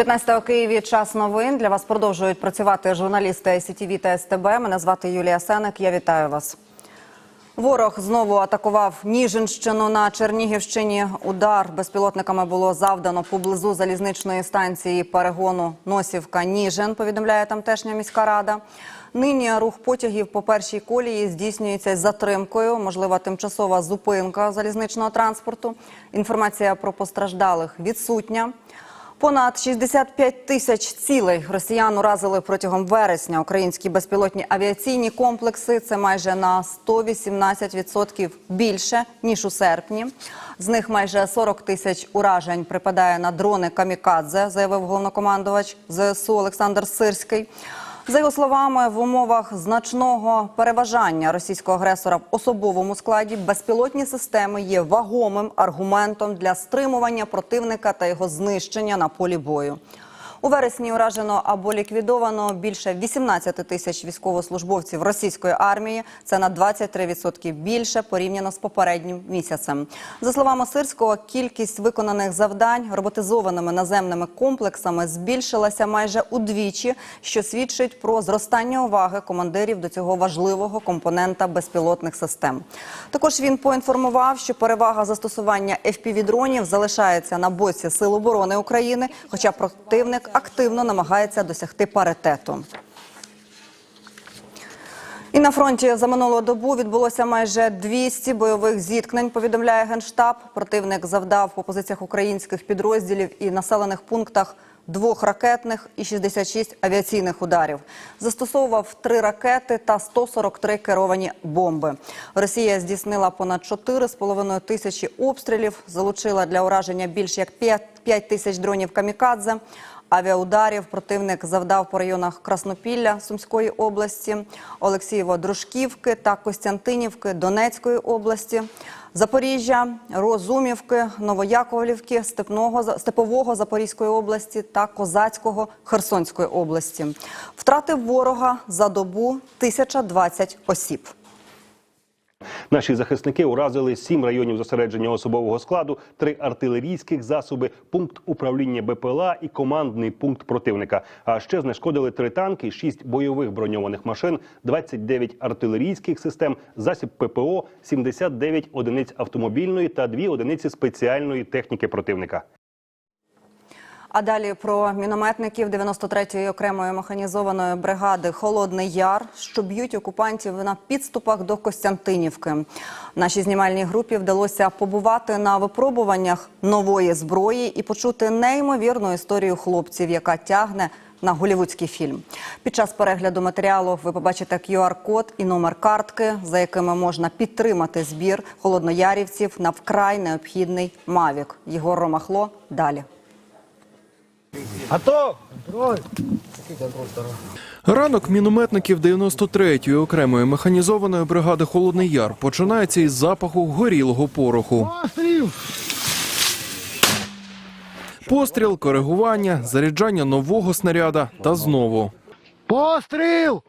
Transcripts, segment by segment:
15 у Києві час новин. Для вас продовжують працювати журналісти СІТВ та СТБ. Мене звати Юлія Сенек. Я вітаю вас. Ворог знову атакував Ніжинщину на Чернігівщині. Удар безпілотниками було завдано поблизу залізничної станції перегону Носівка Ніжин. Повідомляє тамтешня міська рада. Нині рух потягів по першій колії здійснюється затримкою. Можлива тимчасова зупинка залізничного транспорту. Інформація про постраждалих відсутня. Понад 65 тисяч цілей росіян уразили протягом вересня. Українські безпілотні авіаційні комплекси це майже на 118% більше ніж у серпні. З них майже 40 тисяч уражень припадає на дрони камікадзе, заявив головнокомандувач ЗСУ Олександр Сирський. За його словами, в умовах значного переважання російського агресора в особовому складі безпілотні системи є вагомим аргументом для стримування противника та його знищення на полі бою. У вересні уражено або ліквідовано більше 18 тисяч військовослужбовців російської армії. Це на 23% більше порівняно з попереднім місяцем. За словами Сирського, кількість виконаних завдань роботизованими наземними комплексами збільшилася майже удвічі, що свідчить про зростання уваги командирів до цього важливого компонента безпілотних систем. Також він поінформував, що перевага застосування FPV-дронів залишається на боці Сил оборони України, хоча противник активно намагається досягти паритету. І на фронті за минулу добу відбулося майже 200 бойових зіткнень. Повідомляє генштаб. Противник завдав по позиціях українських підрозділів і населених пунктах двох ракетних і 66 авіаційних ударів. Застосовував три ракети та 143 керовані бомби. Росія здійснила понад 4,5 тисячі обстрілів. Залучила для ураження більш як 5 тисяч дронів камікадзе. Авіаударів противник завдав по районах Краснопілля Сумської області, Олексієво-Дружківки та Костянтинівки Донецької області, Запоріжжя, Розумівки, Новояковлівки, Степного, Степового Запорізької області та Козацького Херсонської області. Втрати ворога за добу 1020 осіб. Наші захисники уразили сім районів зосередження особового складу, три артилерійських засоби, пункт управління БПЛА і командний пункт противника. А ще знешкодили три танки, шість бойових броньованих машин, 29 артилерійських систем, засіб ППО, 79 одиниць автомобільної та дві одиниці спеціальної техніки противника. А далі про мінометників 93-ї окремої механізованої бригади Холодний Яр, що б'ють окупантів на підступах до Костянтинівки. Нашій знімальній групі вдалося побувати на випробуваннях нової зброї і почути неймовірну історію хлопців, яка тягне на голівудський фільм. Під час перегляду матеріалу ви побачите QR-код і номер картки, за якими можна підтримати збір холодноярівців на вкрай необхідний Мавік. Єгор Ромахло далі. Готов! Ранок мінометників 93-ї окремої механізованої бригади Холодний Яр починається із запаху горілого пороху. Постріл! Постріл, коригування, заряджання нового снаряда та знову. Постріл!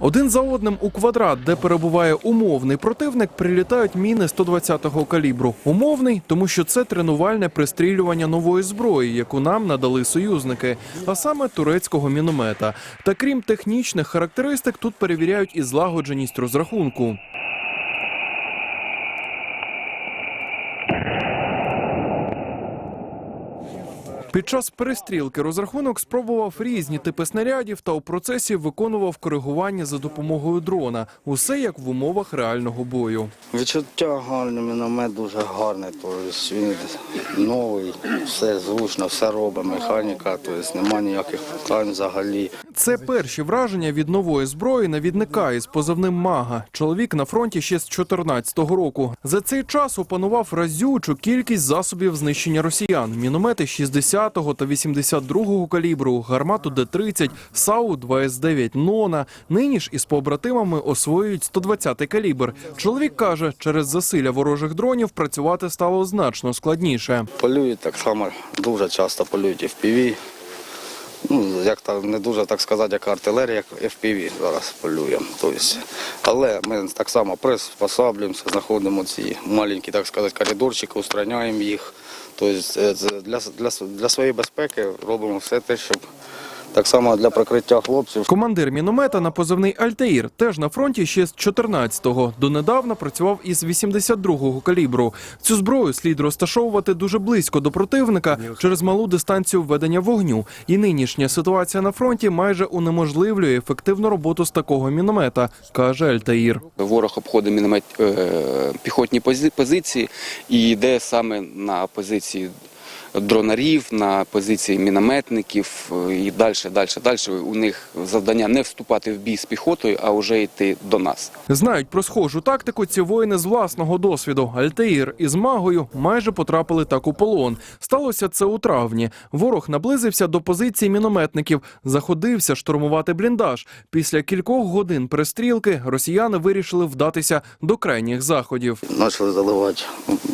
Один за одним у квадрат, де перебуває умовний противник, прилітають міни 120-го калібру. Умовний, тому що це тренувальне пристрілювання нової зброї, яку нам надали союзники, а саме турецького міномета. Та крім технічних характеристик, тут перевіряють і злагодженість розрахунку. Під час перестрілки розрахунок спробував різні типи снарядів та у процесі виконував коригування за допомогою дрона. Усе як в умовах реального бою. Відчуття гарне, міномет дуже гарне. тобто він новий, все зручно, все робить, механіка, тобто немає ніяких питань взагалі. Це перші враження від нової зброї навідника із позивним Мага. Чоловік на фронті ще з 14-го року. За цей час опанував разючу кількість засобів знищення росіян: міномети 60-го та 82-го калібру, гармату Д-30, САУ 2С-9 Нона. Нині ж із побратимами освоюють 120-й калібр. Чоловік каже, через засилля ворожих дронів працювати стало значно складніше. Полюють так само, дуже часто полюють FPV. Ну, як так, не дуже так сказати, як артилерія, як FPV зараз полюємо. Тобто, але ми так само приспосаблюємося, знаходимо ці маленькі, так сказати, коридорчики, устраняємо їх. Тобто для, для, для своєї безпеки робимо все те, щоб так само для прикриття хлопців. Командир міномета на позивний Альтаїр теж на фронті ще з 14-го. Донедавна працював із 82-го калібру. Цю зброю слід розташовувати дуже близько до противника через малу дистанцію ведення вогню. І нинішня ситуація на фронті майже унеможливлює ефективну роботу з такого міномета, каже Альтаїр. Ворог обходить міномет е, піхотні пози- позиції і йде саме на позиції дронарів, на позиції мінометників е, і далі, далі, далі. У них завдання не вступати в бій з піхотою, а вже йти до нас. Знають про схожу тактику ці воїни з власного досвіду. Альтаїр із магою майже потрапили так у полон. Сталося це у травні. Ворог наблизився до позиції мінометників, заходився штурмувати бліндаж. Після кількох годин перестрілки росіяни вирішили вдатися до крайніх заходів. Почали заливати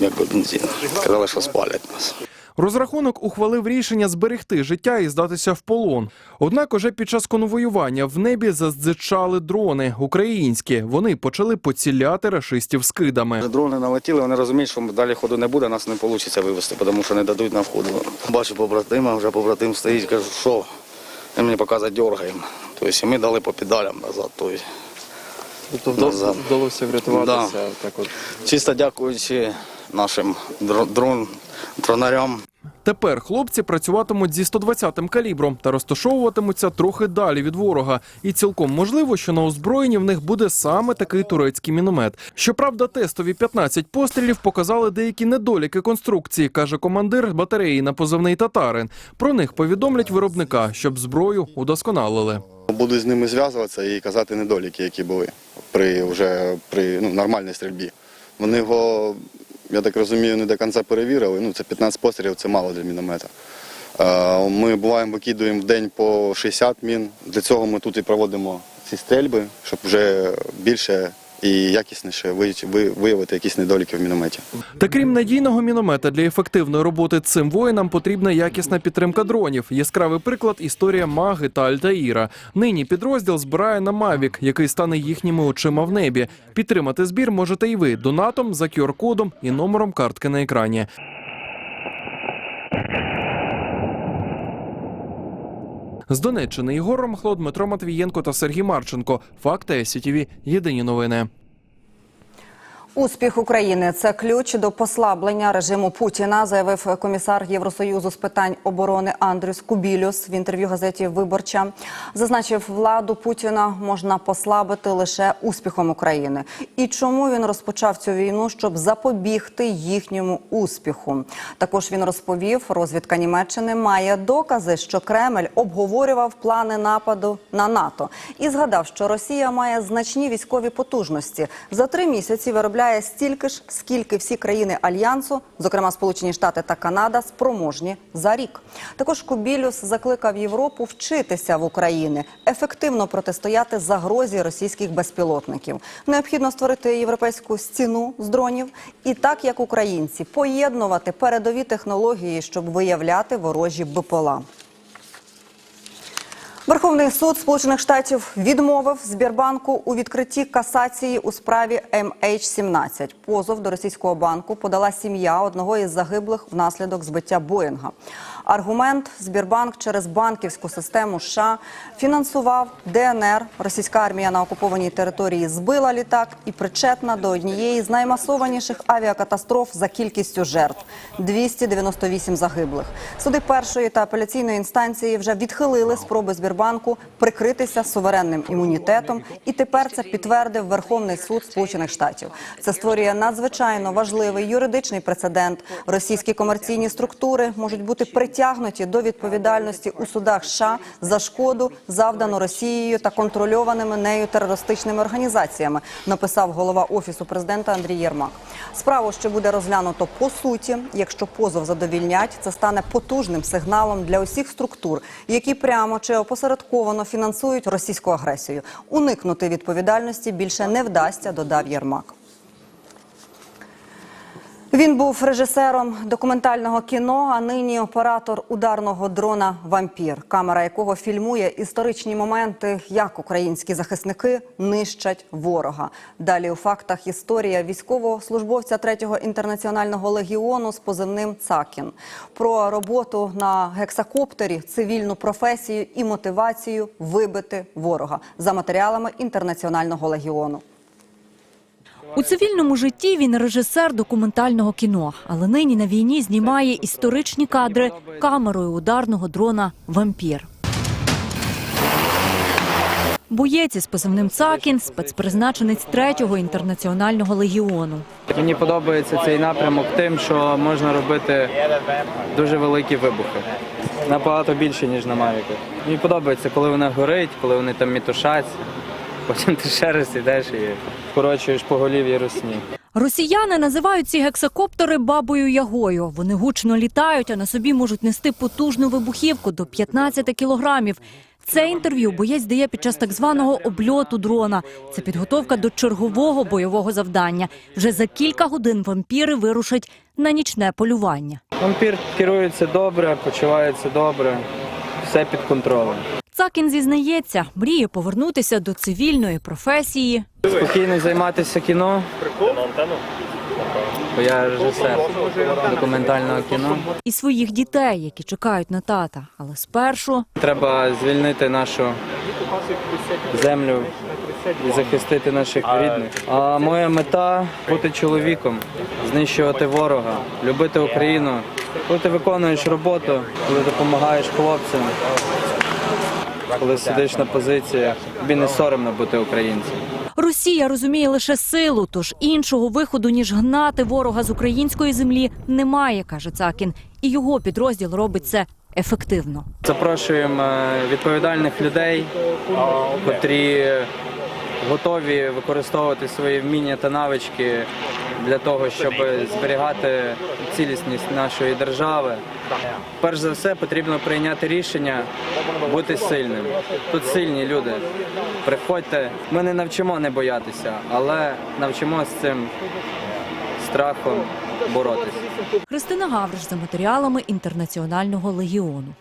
якби бензин. Казали, що спалять нас. Розрахунок ухвалив рішення зберегти життя і здатися в полон. Однак, уже під час конвоювання в небі заздзичали дрони українські. Вони почали поціляти рашистів скидами. Дрони налетіли, вони розуміють, що далі ходу не буде, нас не вийде вивезти, тому що не дадуть на входу. Бачу побратима, вже побратим стоїть, кажу, що? Він мені показує, дергаємо. Тобто ми дали по педалям назад. Тобто, Тобто Назад. вдалося врятуватися Да. так от. чисто дякуючи нашим дро- дрон, дронарям. Тепер хлопці працюватимуть зі 120-м калібром та розташовуватимуться трохи далі від ворога. І цілком можливо, що на озброєнні в них буде саме такий турецький міномет. Щоправда, тестові 15 пострілів показали деякі недоліки конструкції, каже командир батареї на позивний татарин. Про них повідомлять виробника, щоб зброю удосконалили. Буду з ними зв'язуватися і казати недоліки, які були при вже при ну, нормальній стрільбі. Вони його, я так розумію, не до кінця перевірили. Ну, це 15 пострілів, це мало для міномета. Е, Ми буваємо, викидуємо в день по 60 мін. Для цього ми тут і проводимо ці стрільби, щоб вже більше і якісніше виявити- якісь недоліки в мінометі. Та крім надійного міномета для ефективної роботи цим воїнам потрібна якісна підтримка дронів. Яскравий приклад історія Маги та Альтаїра. Нині підрозділ збирає на Мавік, який стане їхніми очима в небі. Підтримати збір можете і ви донатом за QR-кодом і номером картки на екрані. З Донеччини Ігор Ромхло, Дмитро Матвієнко та Сергій Марченко. Факти СІТІВІ. Єдині новини. Успіх України це ключ до послаблення режиму Путіна, заявив комісар Євросоюзу з питань оборони Андрюс Кубілюс в інтерв'ю газеті Виборча. Зазначив, владу Путіна можна послабити лише успіхом України. І чому він розпочав цю війну, щоб запобігти їхньому успіху? Також він розповів, розвідка Німеччини має докази, що Кремль обговорював плани нападу на НАТО і згадав, що Росія має значні військові потужності. За три місяці виробляє стільки ж, скільки всі країни альянсу, зокрема Сполучені Штати та Канада, спроможні за рік. Також Кубілюс закликав Європу вчитися в Україні, ефективно протистояти загрозі російських безпілотників. Необхідно створити європейську стіну з дронів і так як українці поєднувати передові технології, щоб виявляти ворожі БПЛА. Верховний суд Сполучених Штатів відмовив Збірбанку у відкритті касації у справі MH17. Позов до російського банку подала сім'я одного із загиблих внаслідок збиття Боїнга. Аргумент Збірбанк через банківську систему США фінансував ДНР. Російська армія на окупованій території збила літак і причетна до однієї з наймасованіших авіакатастроф за кількістю жертв 298 загиблих. Суди першої та апеляційної інстанції вже відхилили спроби Збірбанку прикритися суверенним імунітетом, і тепер це підтвердив Верховний суд Сполучених Штатів. Це створює надзвичайно важливий юридичний прецедент. Російські комерційні структури можуть бути притягнуті до відповідальності у судах США за шкоду, завдану Росією та контрольованими нею терористичними організаціями. Написав голова офісу президента Андрій Єрмак. Справу, що буде розглянуто по суті, якщо позов задовільнять, це стане потужним сигналом для усіх структур, які прямо чи опосередковано фінансують російську агресію. Уникнути відповідальності більше не вдасться, додав Єрмак. Він був режисером документального кіно, а нині оператор ударного дрона Вампір, камера якого фільмує історичні моменти, як українські захисники нищать ворога. Далі у фактах історія військового службовця 3-го інтернаціонального легіону з позивним Цакін про роботу на гексакоптері, цивільну професію і мотивацію вибити ворога за матеріалами інтернаціонального легіону. У цивільному житті він режисер документального кіно, але нині на війні знімає історичні кадри камерою ударного дрона Вампір. Боєць із позивним Цакін, спецпризначенець третього інтернаціонального легіону. Мені подобається цей напрямок тим, що можна робити дуже великі вибухи. Набагато більше, ніж на Мавіках. Мені подобається, коли вона горить, коли вони там мітушаться. Потім ти ще раз ідеш і корочуєш по голів'ї русні. Росіяни називають ці гексакоптери бабою ягою. Вони гучно літають, а на собі можуть нести потужну вибухівку до 15 кілограмів. Це інтерв'ю боєць дає під час так званого обльоту дрона. Це підготовка до чергового бойового завдання. Вже за кілька годин вампіри вирушать на нічне полювання. Вампір керується добре, почувається добре, все під контролем. Цакін зізнається, мріє повернутися до цивільної професії. Спокійно займатися кіно. Бо я режисер документального кіно. І своїх дітей, які чекають на тата. Але спершу Треба звільнити нашу землю і захистити наших рідних. А моя мета бути чоловіком, знищувати ворога, любити Україну. Коли ти виконуєш роботу, коли допомагаєш хлопцям, коли сидиш на позиціях, тобі не соромно бути українцем. Росія розуміє лише силу, тож іншого виходу ніж гнати ворога з української землі немає, каже Цакін. І його підрозділ робить це ефективно. Запрошуємо е, відповідальних людей, котрі готові використовувати свої вміння та навички для того, щоб зберігати цілісність нашої держави. Перш за все, потрібно прийняти рішення бути сильним. Тут сильні люди. Приходьте. Ми не навчимо не боятися, але навчимо з цим страхом боротися. Христина Гавриш за матеріалами інтернаціонального легіону.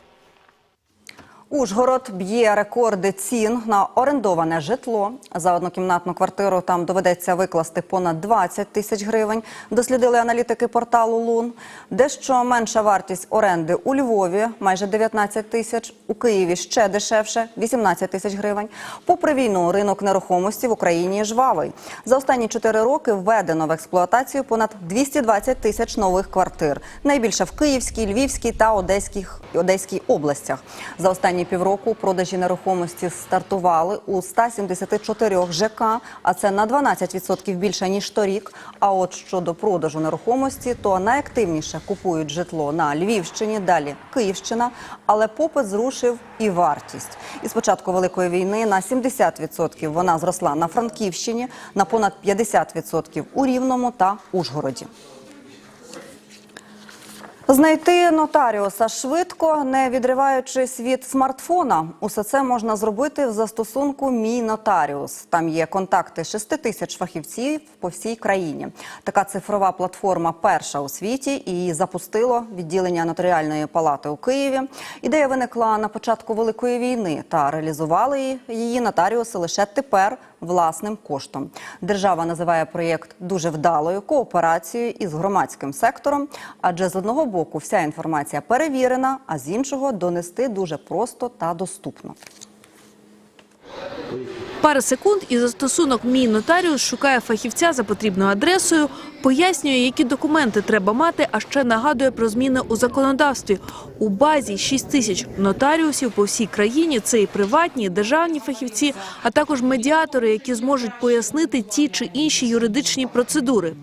Ужгород б'є рекорди цін на орендоване житло. За однокімнатну квартиру там доведеться викласти понад 20 тисяч гривень. Дослідили аналітики порталу Лун. Дещо менша вартість оренди у Львові майже 19 тисяч. У Києві ще дешевше 18 тисяч гривень. Попри війну, ринок нерухомості в Україні жвавий. За останні 4 роки введено в експлуатацію понад 220 тисяч нових квартир. Найбільше в Київській, Львівській та Одеській, Одеській областях. За останні півроку продажі нерухомості стартували у 174 ЖК, а це на 12% більше ніж торік. А от щодо продажу нерухомості, то найактивніше купують житло на Львівщині, далі Київщина, але попит зрушив і вартість. І з початку великої війни на 70% вона зросла на Франківщині, на понад 50% у Рівному та Ужгороді. Знайти нотаріуса швидко, не відриваючись від смартфона. Усе це можна зробити в застосунку Мій нотаріус. Там є контакти 6 тисяч фахівців по всій країні. Така цифрова платформа перша у світі і запустило відділення нотаріальної палати у Києві. Ідея виникла на початку великої війни та реалізували її нотаріуси лише тепер власним коштом. Держава називає проєкт дуже вдалою кооперацією із громадським сектором, адже з одного боку вся інформація перевірена, а з іншого донести дуже просто та доступно. Пара секунд і застосунок Мій нотаріус шукає фахівця за потрібною адресою, пояснює, які документи треба мати, а ще нагадує про зміни у законодавстві. У базі 6 тисяч нотаріусів по всій країні. Це і приватні, і державні фахівці, а також медіатори, які зможуть пояснити ті чи інші юридичні процедури.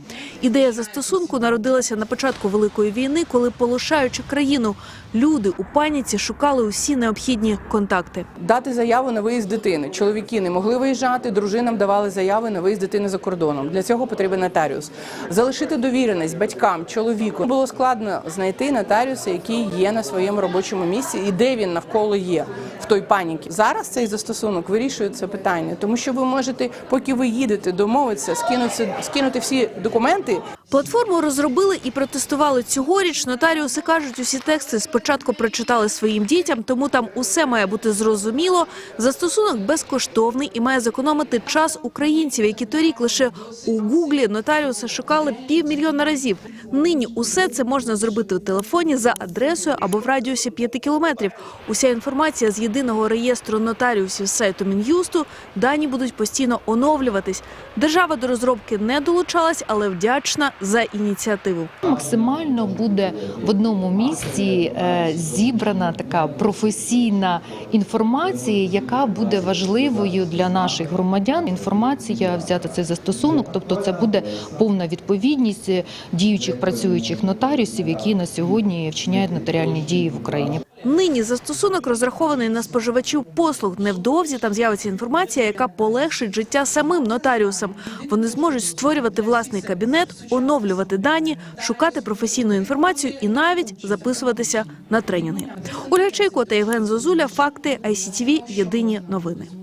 Ідея застосунку народилася на початку великої війни, коли полишаючи країну, люди у паніці шукали усі необхідні контакти. дати заяву на виїзд дитини. Чоловіки не могли виїжджати, дружинам давали заяви на виїзд дитини за кордоном. Для цього потрібен нотаріус. Залишити довіреність батькам, чоловіку було складно знайти нотаріуса, який є на своєму робочому місці і де він навколо є в той паніки. Зараз цей застосунок вирішує це питання, тому що ви можете, поки ви їдете, домовитися, скинути, скинути всі документи. Платформу розробили і протестували цьогоріч. Нотаріуси кажуть, усі тексти спочатку прочитали своїм дітям, тому там усе має бути зрозуміло. Застосунок безкоштовний і має зекономити час українців, які торік лише у Гуглі нотаріуси шукали півмільйона разів. Нині усе це можна зробити у телефоні за адресою або в радіусі 5 кілометрів. Уся інформація з єдиного реєстру нотаріусів сайту Мін'юсту. Дані будуть постійно оновлюватись. Держава до розробки не долучалась, але вдячна за ініціативу. Максимально буде в одному місці е, зібрана така професійна інформація, яка буде важливою для наших громадян. Інформація взята цей застосунок, тобто це буде повна відповідність е, діючих працюючих нотаріусів, які на сьогодні вчиняють нотаріальні дії в Україні. Нині застосунок розрахований на споживачів послуг. Невдовзі там з'явиться інформація, яка полегшить життя самим нотаріусам. Вони зможуть створювати власний кабінет, оновлювати дані, шукати професійну інформацію і навіть записуватися на тренінги. Ольга Чайко та Євген Зозуля. Факти ICTV. Єдині новини.